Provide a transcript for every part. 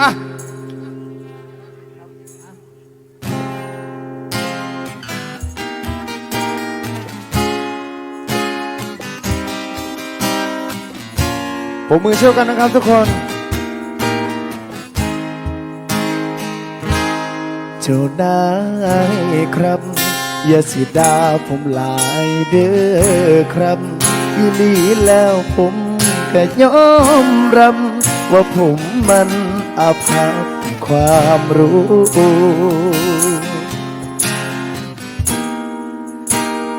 มาผมมือเชี่ยวกันนะครับทุกคน เจ้านายครับ อย่าสิดาผมหลายเด้อครับอีหลีแล้วผมก็ยอมรับว่าผมมัน อาภัพความรู้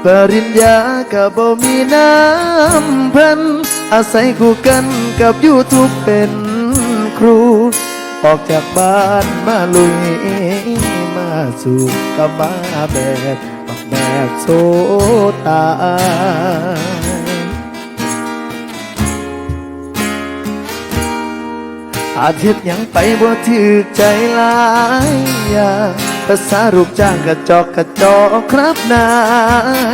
ปริญญากับบ่มีน้ำพัน อาศัยคู่กันกับยูทูบเป็นครู ออกจากบ้านมาลุย มาสู่กับมาแบบออกแบบโซตา อาทิตย์ยังไปบ่ถือใจหลายอย่างภาษารูปจ้างกระจอกกระจอกครับนา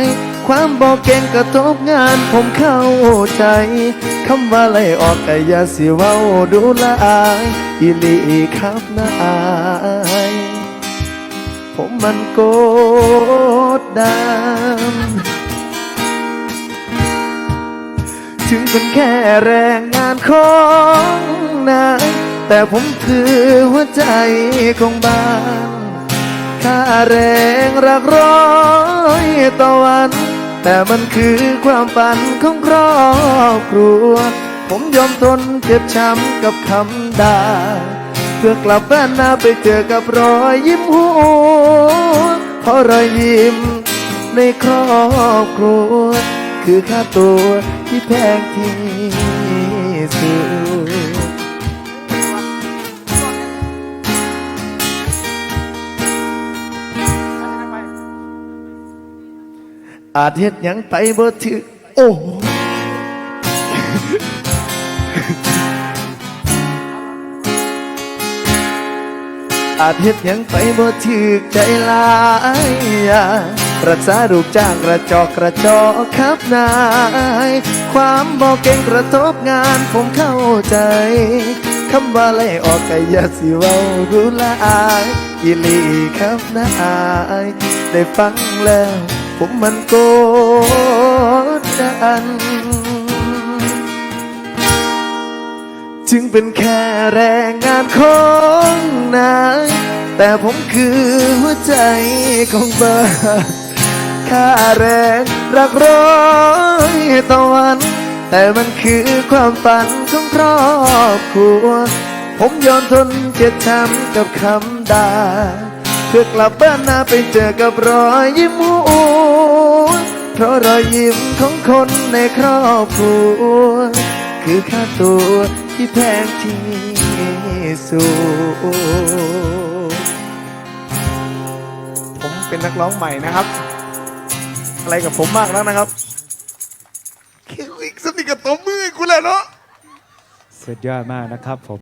ย ความบอกเก่งกระทบงานผมเข้าใจ คำว่าไล่ออกก็อย่าสิเว้าดูหลายอีลีครับนายผมมันโกดดันถึงเป็นแค่แรงงานของ นายแต่ผมคือหัวใจของบ้านค่าแรงรักร้อยต่อวัน แต่มันคือความฝันของครอบครัว ผมยอมทนเจ็บช้ำกับคำด่าเพื่อกลับบ้านนาไปเจอกับรอยยิ้มหัวเพราะรอยยิ้มในครอบครัว คือค่าตัวที่แพงที่สุด อาจเฮ็ดหยังไปบ่ถึกโอ้อาจเฮ็ดหยังไปบ่ถึกใจลายรักษารูปจ้างกระจอกกระจอกครับนาย ความบอกเก่งกระทบงานผมเข้าใจ คำว่าไล่ออกก็อย่าสิเว้าดูหลายอีลีครับนาย ได้ฟังแล้ว ผมมันโกดัน จึงเป็นแค่แรงงานของนาย แต่ผมคือหัวใจของเบ้านค่าแรงรักร้อยต่อวัน แต่มันคือความฝันของครอบครัว ผมยอมทนเจ็บช้ำกับคำด่าเพื่อกลับบ้านนาไปเจอกับรอยยิ้มหัว เพราะรอยยิ้มของคนในครอบครัว คือค่าตัวที่แพงที่สุดผมเป็นนักร้องใหม่นะครับ อะไรกับผมมากนักนะครับแค่อีกสติกับตัวมือกูแหละเนาะสุดยอดมากนะครับผม